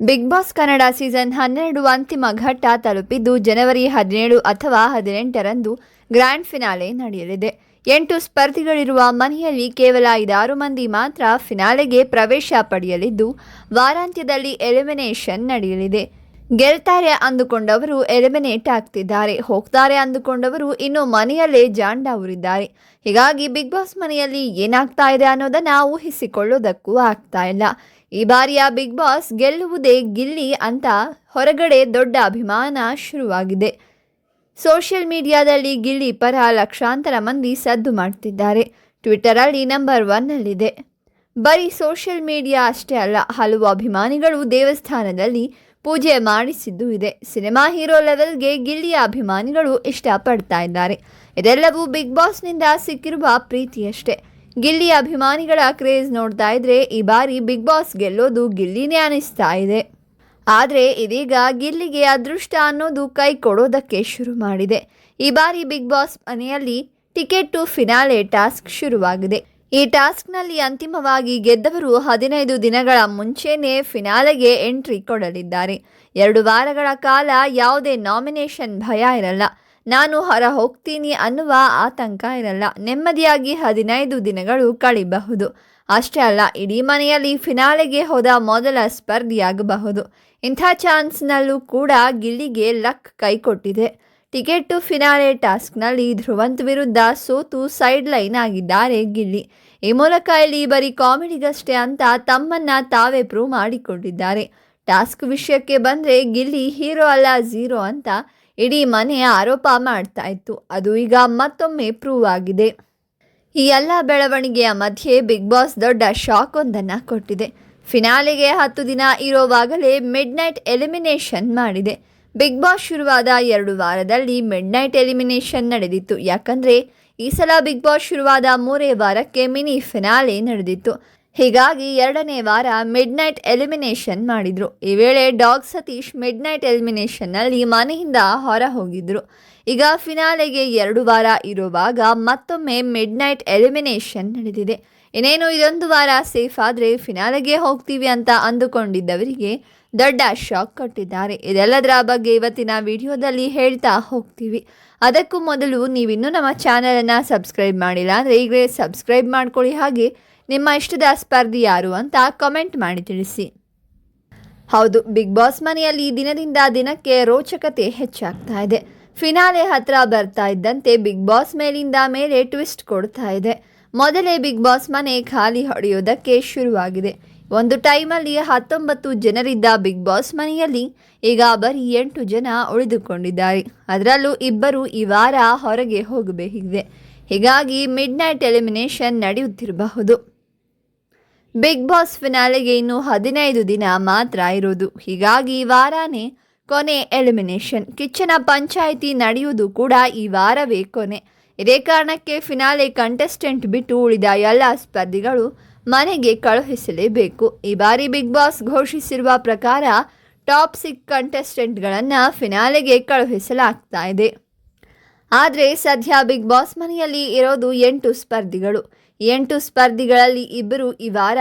Big boss Kannada season ಹನ್ನೆರಡು ಅಂತಿಮ ಘಟ್ಟ ತಲುಪಿದ್ದು ಜನವರಿ ಹದಿನೇಳು ಅಥವಾ ಹದಿನೆಂಟರಂದು ಗ್ರ್ಯಾಂಡ್ ಫಿನಾಲೆ ನಡೆಯಲಿದೆ. ಎಂಟು ಸ್ಪರ್ಧಿಗಳಿರುವ ಮನೆಯಲ್ಲಿ ಕೇವಲ ಐದಾರು ಮಂದಿ ಮಾತ್ರ ಫಿನಾಲೆಗೆ ಪ್ರವೇಶ ಪಡೆಯಲಿದ್ದು, ವಾರಾಂತ್ಯದಲ್ಲಿ ಎಲಿಮಿನೇಷನ್ ನಡೆಯಲಿದೆ. ಗೆಲ್ತಾರೆ ಅಂದುಕೊಂಡವರು ಎಲಿಮಿನೇಟ್ ಆಗ್ತಿದ್ದಾರೆ, ಹೋಗ್ತಾರೆ ಅಂದುಕೊಂಡವರು ಇನ್ನು ಮನೆಯಲ್ಲೇ ಜಾಂಡ ಊರಿದ್ದಾರೆ ಹೀಗಾಗಿ ಬಿಗ್ ಬಾಸ್ ಮನೆಯಲ್ಲಿ ಏನಾಗ್ತಾ ಇದೆ ಅನ್ನೋದನ್ನ ಊಹಿಸಿಕೊಳ್ಳೋದಕ್ಕೂ ಆಗ್ತಾ ಇಲ್ಲ. ಈ ಬಾರಿಯ ಬಿಗ್ ಬಾಸ್ ಗೆಲ್ಲುವುದೇ ಗಿಲ್ಲಿ ಅಂತ ಹೊರಗಡೆ ದೊಡ್ಡ ಅಭಿಮಾನ ಶುರುವಾಗಿದೆ. ಸೋಷಿಯಲ್ ಮೀಡಿಯಾದಲ್ಲಿ ಗಿಲ್ಲಿ ಪರ ಲಕ್ಷಾಂತರ ಮಂದಿ ಸದ್ದು ಮಾಡ್ತಿದ್ದಾರೆ. ಟ್ವಿಟರಲ್ಲಿ ನಂಬರ್ ಒನ್ನಲ್ಲಿದೆ. ಬರೀ ಸೋಷಿಯಲ್ ಮೀಡಿಯಾ ಅಷ್ಟೇ ಅಲ್ಲ, ಹಲವು ಅಭಿಮಾನಿಗಳು ದೇವಸ್ಥಾನದಲ್ಲಿ ಪೂಜೆ ಮಾಡಿಸಿದ್ದು ಇದೆ. ಸಿನಿಮಾ ಹೀರೋ ಲೆವೆಲ್ಗೆ ಗಿಲ್ಲಿಯ ಅಭಿಮಾನಿಗಳು ಇಷ್ಟಪಡ್ತಾ ಇದ್ದಾರೆ. ಇದೆಲ್ಲವೂ ಬಿಗ್ ಬಾಸ್ನಿಂದ ಸಿಕ್ಕಿರುವ ಪ್ರೀತಿಯಷ್ಟೇ. ಗಿಲ್ಲಿ ಅಭಿಮಾನಿಗಳ ಕ್ರೇಜ್ ನೋಡ್ತಾ ಇದ್ರೆ ಈ ಬಾರಿ ಬಿಗ್ ಬಾಸ್ ಗೆಲ್ಲೋದು ಗಿಲ್ಲಿನೇ ಅನಿಸ್ತಾ ಇದೆ. ಆದರೆ ಇದೀಗ ಗಿಲ್ಲಿಗೆ ಅದೃಷ್ಟ ಅನ್ನೋದು ಕೈ ಕೊಡೋದಕ್ಕೆ ಶುರು ಮಾಡಿದೆ. ಈ ಬಾರಿ ಬಿಗ್ ಬಾಸ್ ಮನೆಯಲ್ಲಿ ಟಿಕೆಟ್ ಟು ಫಿನಾಲೆ ಟಾಸ್ಕ್ ಶುರುವಾಗಿದೆ. ಈ ಟಾಸ್ಕ್ನಲ್ಲಿ ಅಂತಿಮವಾಗಿ ಗೆದ್ದವರು ಹದಿನೈದು ದಿನಗಳ ಮುಂಚೆನೇ ಫಿನಾಲೆಗೆ ಎಂಟ್ರಿ ಕೊಡಲಿದ್ದಾರೆ. ಎರಡು ವಾರಗಳ ಕಾಲ ಯಾವುದೇ ನಾಮಿನೇಷನ್ ಭಯ ಇರಲ್ಲ. ನಾನು ಹೊರ ಹೋಗ್ತೀನಿ ಅನ್ನುವ ಆತಂಕ ಇರಲ್ಲ. ನೆಮ್ಮದಿಯಾಗಿ ಹದಿನೈದು ದಿನಗಳು ಕಳಿಬಹುದು. ಅಷ್ಟೇ ಅಲ್ಲ, ಇಡೀ ಮನೆಯಲ್ಲಿ ಫಿನಾಲೆಗೆ ಹೋದ ಮೊದಲ ಸ್ಪರ್ಧಿಯಾಗಬಹುದು. ಇಂಥ ಚಾನ್ಸ್ನಲ್ಲೂ ಕೂಡ ಗಿಲ್ಲಿಗೆ ಲಕ್ ಕೈ ಕೊಟ್ಟಿದೆ ಟಿಕೆಟ್ ಟು ಫಿನಾಲೆ ಟಾಸ್ಕ್ನಲ್ಲಿ ಧ್ರುವಂತ್ ವಿರುದ್ಧ ಸೋತು ಸೈಡ್ ಲೈನ್ ಆಗಿದ್ದಾರೆ ಗಿಲ್ಲಿ. ಈ ಮೂಲಕ ಇಲ್ಲಿ ಬರೀ ಕಾಮಿಡಿಗಷ್ಟೇ ಅಂತ ತಮ್ಮನ್ನ ತಾವೇ ಪ್ರೂವ್ ಮಾಡಿಕೊಂಡಿದ್ದಾರೆ. ಟಾಸ್ಕ್ ವಿಷಯಕ್ಕೆ ಬಂದರೆ ಗಿಲ್ಲಿ ಹೀರೋ ಅಲ್ಲ ಝೀರೋ ಅಂತ ಇಡೀ ಮನೆ ಆರೋಪ ಮಾಡ್ತಾ ಇತ್ತು. ಅದು ಈಗ ಮತ್ತೊಮ್ಮೆ ಪ್ರೂವ್ ಆಗಿದೆ. ಈ ಎಲ್ಲ ಬೆಳವಣಿಗೆಯ ಮಧ್ಯೆ ಬಿಗ್ ಬಾಸ್ ದೊಡ್ಡ ಶಾಕ್ ಒಂದನ್ನು ಕೊಟ್ಟಿದೆ. ಫಿನಾಲೆಗೆ ಹತ್ತು ದಿನ ಇರೋವಾಗಲೇ ಮಿಡ್ ನೈಟ್ ಎಲಿಮಿನೇಷನ್ ಮಾಡಿದೆ. ಬಿಗ್ ಬಾಸ್ ಶುರುವಾದ ಎರಡು ವಾರದಲ್ಲಿ ಮಿಡ್ ನೈಟ್ ಎಲಿಮಿನೇಷನ್ ನಡೆದಿತ್ತು. ಯಾಕಂದರೆ, ಈ ಸಲ ಬಿಗ್ ಬಾಸ್ ಶುರುವಾದ ಮೂರೇ ವಾರಕ್ಕೆ ಮಿನಿ ಫಿನಾಲೆ ನಡೆದಿತ್ತು. ಹೀಗಾಗಿ ಎರಡನೇ ವಾರ ಮಿಡ್ ನೈಟ್ ಎಲಿಮಿನೇಷನ್ ಮಾಡಿದ್ರು. ಈ ವೇಳೆ ಡಾಗ್ ಸತೀಶ್ ಮಿಡ್ ನೈಟ್ ಎಲಿಮಿನೇಷನ್ನಲ್ಲಿ ಮನೆಯಿಂದ ಹೊರ ಹೋಗಿದ್ರು. ಈಗ ಫಿನಾಲೆಗೆ ಎರಡು ವಾರ ಇರುವಾಗ ಮತ್ತೊಮ್ಮೆ ಮಿಡ್ ನೈಟ್ ಎಲಿಮಿನೇಷನ್ ನಡೆದಿದೆ. ಇನ್ನೇನು ಇದೊಂದು ವಾರ ಸೇಫ್ ಆದರೆ ಫಿನಾಲೆಗೆ ಹೋಗ್ತೀವಿ ಅಂತ ಅಂದುಕೊಂಡಿದ್ದವರಿಗೆ ದೊಡ್ಡ ಶಾಕ್ ಕೊಟ್ಟಿದ್ದಾರೆ. ಇದೆಲ್ಲದರ ಬಗ್ಗೆ ಇವತ್ತಿನ ವಿಡಿಯೋದಲ್ಲಿ ಹೇಳ್ತಾ ಹೋಗ್ತೀವಿ. ಅದಕ್ಕೂ ಮೊದಲು ನೀವಿನ್ನೂ ನಮ್ಮ ಚಾನಲನ್ನು ಸಬ್ಸ್ಕ್ರೈಬ್ ಮಾಡಿಲ್ಲ ಅಂದರೆ ಈಗಲೇ ಸಬ್ಸ್ಕ್ರೈಬ್ ಮಾಡ್ಕೊಳ್ಳಿ. ಹಾಗೆ ನಿಮ್ಮ ಇಷ್ಟದ ಸ್ಪರ್ಧಿ ಯಾರು ಅಂತ ಕಮೆಂಟ್ ಮಾಡಿ ತಿಳಿಸಿ. ಹೌದು ಬಿಗ್ ಬಾಸ್ ಮನೆಯಲ್ಲಿ ದಿನದಿಂದ ದಿನಕ್ಕೆ ರೋಚಕತೆ ಹೆಚ್ಚಾಗ್ತಾ ಇದೆ. ಫಿನಾಲೆ ಹತ್ರ ಬರ್ತಾ ಇದ್ದಂತೆ ಬಿಗ್ ಬಾಸ್ ಮೇಲಿಂದ ಮೇಲೆ ಟ್ವಿಸ್ಟ್ ಕೊಡ್ತಾ ಇದೆ. ಮೊದಲೇ ಬಿಗ್ ಬಾಸ್ ಮನೆ ಖಾಲಿ ಹೊಡೆಯೋದಕ್ಕೆ ಶುರುವಾಗಿದೆ. ಒಂದು ಟೈಮಲ್ಲಿ ಹತ್ತೊಂಬತ್ತು ಜನರಿದ್ದ ಬಿಗ್ ಬಾಸ್ ಮನೆಯಲ್ಲಿ ಈಗ ಬರೀ ಎಂಟು ಜನ ಉಳಿದುಕೊಂಡಿದ್ದಾರೆ. ಅದರಲ್ಲೂ ಇಬ್ಬರು ಈ ವಾರ ಹೊರಗೆ ಹೋಗಬೇಕಿದೆ. ಹೀಗಾಗಿ ಮಿಡ್ ನೈಟ್ ಎಲಿಮಿನೇಷನ್ ನಡೆಯುತ್ತಿರಬಹುದು. ಬಿಗ್ ಬಾಸ್ ಫಿನಾಲೆಗೆ ಇನ್ನು ಹದಿನೈದು ದಿನ ಮಾತ್ರ ಇರೋದು. ಹೀಗಾಗಿ ಈ ವಾರನೇ ಕೊನೆ ಎಲಿಮಿನೇಷನ್. ಕಿಚ್ಚನ ಪಂಚಾಯಿತಿ ನಡೆಯುವುದು ಕೂಡ ಈ ವಾರವೇ ಕೊನೆ. ಇದೇ ಕಾರಣಕ್ಕೆ ಫಿನಾಲೆ ಕಂಟೆಸ್ಟೆಂಟ್ ಬಿಟ್ಟು ಉಳಿದ ಎಲ್ಲ ಸ್ಪರ್ಧಿಗಳು ಮನೆಗೆ ಕಳುಹಿಸಲೇಬೇಕು. ಈ ಬಾರಿ ಬಿಗ್ ಬಾಸ್ ಘೋಷಿಸಿರುವ ಪ್ರಕಾರ ಟಾಪ್ ಸಿಕ್ ಕಂಟೆಸ್ಟೆಂಟ್ಗಳನ್ನು ಫಿನಾಲೆಗೆ ಕಳುಹಿಸಲಾಗ್ತಾ ಇದೆ. ಆದರೆ ಸದ್ಯ ಬಿಗ್ ಬಾಸ್ ಮನೆಯಲ್ಲಿ ಇರೋದು ಎಂಟು ಸ್ಪರ್ಧಿಗಳು. ಎಂಟು ಸ್ಪರ್ಧಿಗಳಲ್ಲಿ ಇಬ್ಬರು ಈ ವಾರ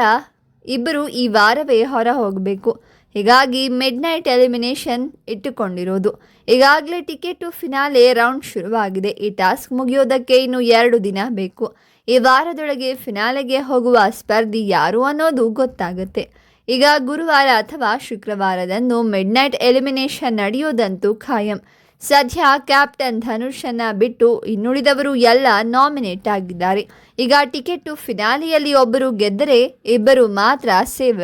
ಇಬ್ಬರು ಈ ವಾರವೇ ಹೊರ ಹೋಗಬೇಕು ಹೀಗಾಗಿ ಮಿಡ್ ನೈಟ್ ಎಲಿಮಿನೇಷನ್ ಇಟ್ಟುಕೊಂಡಿರೋದು. ಈಗಾಗಲೇ ಟಿಕೆಟ್ ಫಿನಾಲೆ ರೌಂಡ್ ಶುರುವಾಗಿದೆ. ಈ ಟಾಸ್ಕ್ ಮುಗಿಯೋದಕ್ಕೆ ಇನ್ನು ಎರಡು ದಿನ ಬೇಕು. ಈ ವಾರದೊಳಗೆ ಫಿನಾಲೆಗೆ ಹೋಗುವ ಸ್ಪರ್ಧಿ ಯಾರು ಅನ್ನೋದು ಗೊತ್ತಾಗುತ್ತೆ. ಈಗ ಗುರುವಾರ ಅಥವಾ ಶುಕ್ರವಾರದಂದು ಮಿಡ್ ನೈಟ್ ಎಲಿಮಿನೇಷನ್ ನಡೆಯೋದಂತೂ ಖಾಯಂ. ಸದ್ಯ ಕ್ಯಾಪ್ಟನ್ ಧನುಷನ್ನ ಬಿಟ್ಟು ಇನ್ನುಳಿದವರು ಎಲ್ಲ ನಾಮಿನೇಟ್ ಆಗಿದ್ದಾರೆ. ಈಗ ಟಿಕೆಟ್ ಫಿನಾಲಿಯಲ್ಲಿ ಒಬ್ಬರು ಗೆದ್ದರೆ ಇಬ್ಬರು ಮಾತ್ರ ಸೇವ್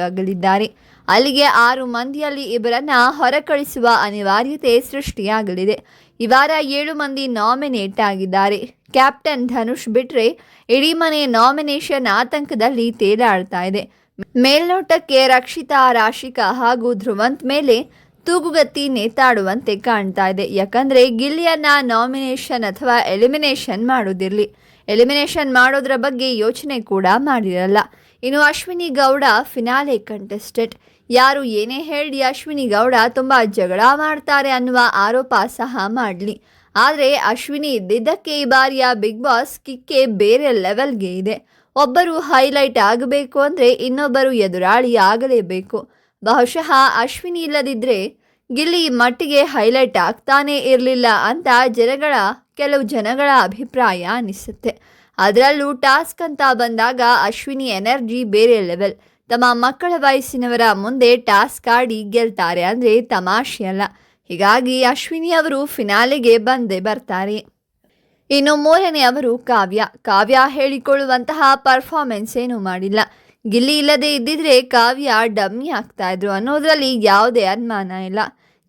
ಅಲ್ಲಿಗೆ ಆರು ಮಂದಿಯಲ್ಲಿ ಇಬ್ಬರನ್ನ ಹೊರಕಳಿಸುವ ಅನಿವಾರ್ಯತೆ ಸೃಷ್ಟಿಯಾಗಲಿದೆ. ಈ ವಾರ ಏಳು ಮಂದಿ ನಾಮಿನೇಟ್ ಆಗಿದ್ದಾರೆ. ಕ್ಯಾಪ್ಟನ್ ಧನುಷ್ ಬಿಟ್ರೆ ಇಡೀ ಮನೆ ನಾಮಿನೇಷನ್ ಆತಂಕದಲ್ಲಿ ತೇಲಾಡ್ತಾ ಇದೆ. ಮೇಲ್ನೋಟಕ್ಕೆ ರಕ್ಷಿತಾ, ರಾಶಿಕಾ ಹಾಗೂ ಧ್ರುವಂತ್ ಮೇಲೆ ತೂಗುಗತ್ತಿ ನೇತಾಡುವಂತೆ ಕಾಣ್ತಾ ಇದೆ. ಯಾಕಂದ್ರೆ ಗಿಲ್ಲಿಯನ್ನ ನಾಮಿನೇಷನ್ ಅಥವಾ ಎಲಿಮಿನೇಷನ್ ಮಾಡೋದಿರಲಿ ಎಲಿಮಿನೇಷನ್ ಮಾಡೋದ್ರ ಬಗ್ಗೆ ಯೋಚನೆ ಕೂಡ ಮಾಡಿರಲ್ಲ. ಇನ್ನು ಅಶ್ವಿನಿ ಗೌಡ ಫಿನಾಲೆ ಕಂಟೆಸ್ಟೆಂಟ್ ಯಾರು ಏನೇ ಹೇಳಿ ಅಶ್ವಿನಿ ಗೌಡ ತುಂಬ ಜಗಳ ಮಾಡ್ತಾರೆ ಅನ್ನುವ ಆರೋಪ ಸಹ ಮಾಡಲಿ. ಆದರೆ ಅಶ್ವಿನಿ ಇದ್ದಿದ್ದಕ್ಕೆ ಈ ಬಾರಿಯ ಬಿಗ್ ಬಾಸ್ ಕಿಕ್ಕೆ ಬೇರೆ ಲೆವೆಲ್ಗೆ ಇದೆ. ಒಬ್ಬರು ಹೈಲೈಟ್ ಆಗಬೇಕು ಅಂದರೆ ಇನ್ನೊಬ್ಬರು ಎದುರಾಳಿ ಆಗಲೇಬೇಕು. ಬಹುಶಃ ಅಶ್ವಿನಿ ಇಲ್ಲದಿದ್ದರೆ ಗಿಲ್ಲಿ ಮಟ್ಟಿಗೆ ಹೈಲೈಟ್ ಆಗ್ತಾನೇ ಇರಲಿಲ್ಲ ಅಂತ ಜನಗಳ, ಕೆಲವು ಜನಗಳ ಅಭಿಪ್ರಾಯ ಅನಿಸುತ್ತೆ. ಅದರಲ್ಲೂ ಟಾಸ್ಕ್ ಅಂತ ಬಂದಾಗ ಅಶ್ವಿನಿ ಎನರ್ಜಿ ಬೇರೆ ಲೆವೆಲ್. ತಮ್ಮ ಮಕ್ಕಳ ವಯಸ್ಸಿನವರ ಮುಂದೆ ಟಾಸ್ಕ್ ಆಡಿ ಗೆಲ್ತಾರೆ ಅಂದರೆ ತಮಾಷೆ ಅಲ್ಲ. ಹೀಗಾಗಿ ಅಶ್ವಿನಿ ಅವರು ಫಿನಾಲೆಗೆ ಬಂದೇ ಬರ್ತಾರೆ. ಇನ್ನು ಮೂರನೇ ಅವರು ಕಾವ್ಯ. ಕಾವ್ಯ ಹೇಳಿಕೊಳ್ಳುವಂತಹ ಪರ್ಫಾರ್ಮೆನ್ಸ್ ಏನೂ ಮಾಡಿಲ್ಲ. ಗಿಲ್ಲಿ ಇಲ್ಲದೆ ಇದ್ದಿದ್ರೆ ಕಾವ್ಯ ಡಮ್ಮಿ ಆಗ್ತಾ ಇದ್ರು ಅನ್ನೋದ್ರಲ್ಲಿ ಯಾವುದೇ ಅನುಮಾನ ಇಲ್ಲ.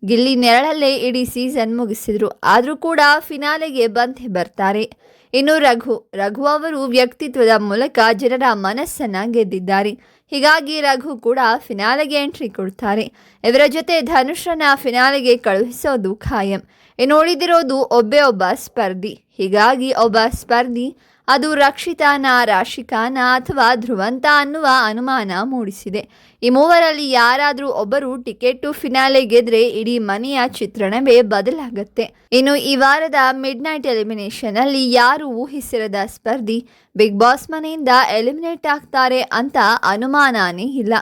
ಗಿಲ್ಲಿ ನೆರಳಲ್ಲೇ ಇಡೀ ಸೀಸನ್ ಮುಗಿಸಿದ್ರು. ಆದರೂ ಕೂಡ ಫಿನಾಲೆಗೆ ಬಂದೇ ಬರ್ತಾರೆ. ಇನ್ನು ರಘು ರಘು ಅವರು ವ್ಯಕ್ತಿತ್ವದ ಮೂಲಕ ಜನರ ಮನಸ್ಸನ್ನ ಗೆದ್ದಿದ್ದಾರೆ. ಹೀಗಾಗಿ ರಘು ಕೂಡ ಫಿನಾಲೆಗೆ ಎಂಟ್ರಿ ಕೊಡ್ತಾರೆ. ಇವರ ಜೊತೆ ಧನುಷ್ರನ್ನ ಫಿನಾಲೆಗೆ ಕಳುಹಿಸೋದು ಖಾಯಂ. ಇನ್ನು ಉಳಿದಿರೋದು ಒಬ್ಬೇ ಒಬ್ಬ ಸ್ಪರ್ಧಿ. ಹೀಗಾಗಿ ಒಬ್ಬ ಸ್ಪರ್ಧಿ ಅದು ರಕ್ಷಿತಾನಾ, ರಾಶಿಕಾನಾ ಅಥವಾ ಧ್ರುವಂತ ಅನ್ನುವ ಅನುಮಾನ ಮೂಡಿಸಿದೆ. ಈ ಮೂವರಲ್ಲಿ ಯಾರಾದರೂ ಒಬ್ಬರು ಟಿಕೆಟ್ ಫಿನಾಲೆ ಗೆದ್ರೆ ಇಡೀ ಮನೆಯ ಚಿತ್ರಣವೇ ಬದಲಾಗುತ್ತೆ. ಇನ್ನು ಈ ವಾರದ ಮಿಡ್ ನೈಟ್ ಎಲಿಮಿನೇಷನ್ ಅಲ್ಲಿ ಯಾರು ಊಹಿಸಿರದ ಸ್ಪರ್ಧಿ? ಬಿಗ್ ಬಾಸ್ ಮನೆಯಿಂದ ಎಲಿಮಿನೇಟ್ ಆಗ್ತಾರೆ ಅಂತ ಅನುಮಾನನೇ ಇಲ್ಲ.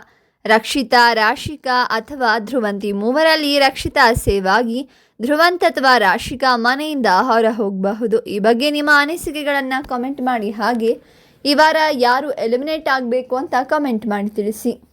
ರಕ್ಷಿತಾ ರಾಶಿಕಾ ಅಥವಾ ಧ್ರುವಂತಿ ಮೂವರಲ್ಲಿ ರಕ್ಷಿತಾ ಸೇವಾಗಿ ಧ್ರುವಂತ ಅಥವಾ ರಾಶಿಕಾ ಮನೆಯಿಂದ ಹೊರ ಹೋಗಬಹುದು ಈ ಬಗ್ಗೆ ನಿಮ್ಮ ಅನಿಸಿಕೆಗಳನ್ನು ಕಾಮೆಂಟ್ ಮಾಡಿ. ಹಾಗೆ ಈ ವಾರ ಯಾರು ಎಲಿಮಿನೇಟ್ ಆಗಬೇಕು ಅಂತ ಕಾಮೆಂಟ್ ಮಾಡಿ ತಿಳಿಸಿ.